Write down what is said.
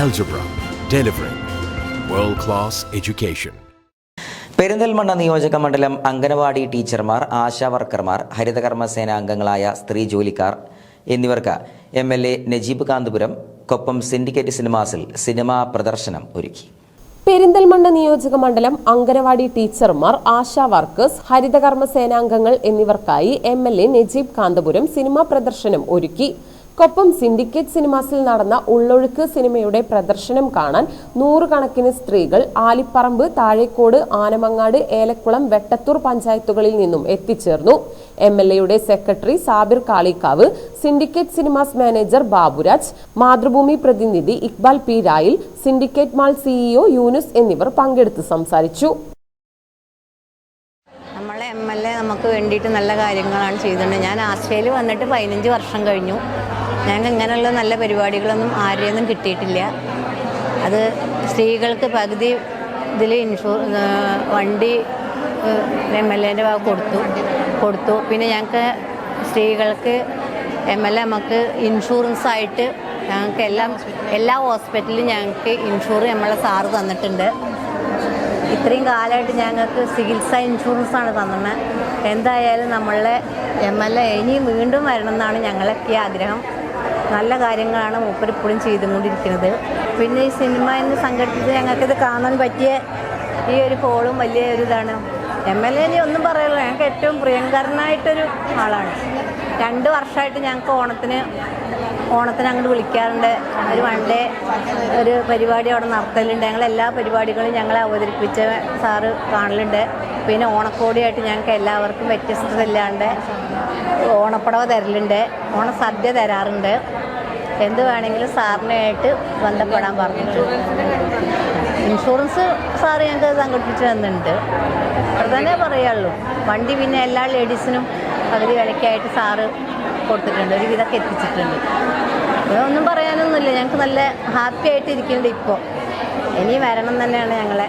Algebra, delivering world class education. Perinthalmanna നിയോജക മണ്ഡലം അംഗനവാടി ടീച്ചർമാർ ആശാ വർക്കർമാർ ഹരിതകർമ്മസേന അംഗങ്ങളായ സ്ത്രീ ജോലിക്കാർ എന്നിവർക്ക് M L A Najeeb Kanthapuram Koppam syndicate സിനിമാസിൽ സിനിമാ പ്രദർശനം ഒരുക്കി പെരിന്തൽമണ്ണ നിയോജക മണ്ഡലം അങ്കനവാടി ടീച്ചർമാർ ആശാ വർക്കേഴ്സ് ഹരിതകർമ്മ സേനാംഗങ്ങൾ എന്നിവർക്കായി M L A Najeeb Kanthapuram cinema പ്രദർശനം ഒരുക്കി കൊപ്പം സിൻഡിക്കേറ്റ് സിനിമാസിൽ നടന്ന ഉള്ളൊഴുക്ക് സിനിമയുടെ പ്രദർശനം കാണാൻ നൂറുകണക്കിന് സ്ത്രീകൾ ആലിപ്പറമ്പ് താഴേക്കോട് ആനമങ്ങാട് ഏലക്കുളം വെട്ടത്തൂർ പഞ്ചായത്തുകളിൽ നിന്നും എത്തിച്ചേർന്നു. എം എൽ എയുടെ secretary Sabir Kalikavu syndicate cinemas manager Baburaj Mathrubhumi പ്രതിനിധി ഇക്ബാൽ പി. രായിൽ സിൻഡിക്കേറ്റ് മാൾ സിഇഒ യൂനുസ് എന്നിവർ പങ്കെടുത്ത് സംസാരിച്ചു. എൽ എ നമുക്ക് വേണ്ടിയിട്ട് നല്ല കാര്യങ്ങളാണ് ചെയ്തിട്ടുണ്ട് ഞാൻ ആശ്രയിൽ വന്നിട്ട് പതിനഞ്ച് വർഷം കഴിഞ്ഞു. ഞങ്ങൾക്ക് ഇങ്ങനെയുള്ള നല്ല പരിപാടികളൊന്നും ആരെയൊന്നും കിട്ടിയിട്ടില്ല. അത് സ്ത്രീകൾക്ക് പകുതി ഇതിൽ ഇൻഷൂ വണ്ടി എം എൽ എന്റെ ഭാഗം കൊടുത്തു. കൊടുത്തു. പിന്നെ ഞങ്ങൾക്ക് സ്ത്രീകൾക്ക് എം എൽ എ നമുക്ക് ഇൻഷുറൻസ് ആയിട്ട് ഞങ്ങൾക്ക് എല്ലാം എല്ലാ ഹോസ്പിറ്റലിലും ഞങ്ങൾക്ക് ഇൻഷൂർ നമ്മളെ സാറ് തന്നിട്ടുണ്ട്. ഇത്രയും കാലമായിട്ട് ഞങ്ങൾക്ക് ചികിത്സ ഇൻഷുറൻസ് ആണ് തന്നത് എന്തായാലും നമ്മളെ എം എൽ എ ഇനിയും വീണ്ടും വരണം എന്നാണ് ഞങ്ങളൊക്കെ ആഗ്രഹം. നല്ല കാര്യങ്ങളാണ് മൂപ്പർ ഇപ്പോഴും ചെയ്തുകൊണ്ടിരിക്കുന്നത്. പിന്നെ ഈ സിനിമ എന്ന് സംഘടിപ്പിച്ച് ഞങ്ങൾക്കിത് കാണാൻ പറ്റിയ ഈ ഒരു കോളും വലിയ ഒരു ഇതാണ്. എം എൽ എ ഒന്നും പറയല്ലോ. ഞങ്ങൾക്ക് ഏറ്റവും പ്രിയങ്കരനായിട്ടൊരു ആളാണ്. രണ്ട് വർഷമായിട്ട് ഞങ്ങൾക്ക് ഓണത്തിന് ഓണത്തിന് അങ്ങോട്ട് വിളിക്കാറുണ്ട്. ഒരു വൺ ഡേ ഒരു പരിപാടി അവിടെ നടത്തലുണ്ട്. ഞങ്ങൾ എല്ലാ പരിപാടികളും ഞങ്ങളെ അവതരിപ്പിച്ച സാറ് കാണലുണ്ട്. പിന്നെ ഓണക്കോടിയായിട്ട് ഞങ്ങൾക്ക് എല്ലാവർക്കും വ്യത്യസ്തതയില്ലാണ്ട് ഓണപ്പടവ തരലുണ്ട്. ഓണസദ്യ തരാറുണ്ട്. എന്ത് വേണമെങ്കിലും സാറിനായിട്ട് ബന്ധപ്പെടാൻ പറഞ്ഞു ഇൻഷുറൻസ് സാറ് ഞങ്ങൾക്ക് സംഘടിപ്പിച്ച് തന്നിട്ടുണ്ട്. അത് തന്നെ പറയുള്ളൂ വണ്ടി പിന്നെ എല്ലാ ലേഡീസിനും പകുതി വിലയ്ക്കായിട്ട് സാറ് കൊടുത്തിട്ടുണ്ട് ഒരു വിധമൊക്കെ എത്തിച്ചിട്ടുണ്ട് ഒന്നും പറയാനൊന്നുമില്ല ഞങ്ങൾക്ക് നല്ല ഹാപ്പി ആയിട്ട് ഇരിക്കുന്നുണ്ട് ഇപ്പോൾ ഇനി വരണം തന്നെയാണ് ഞങ്ങളെ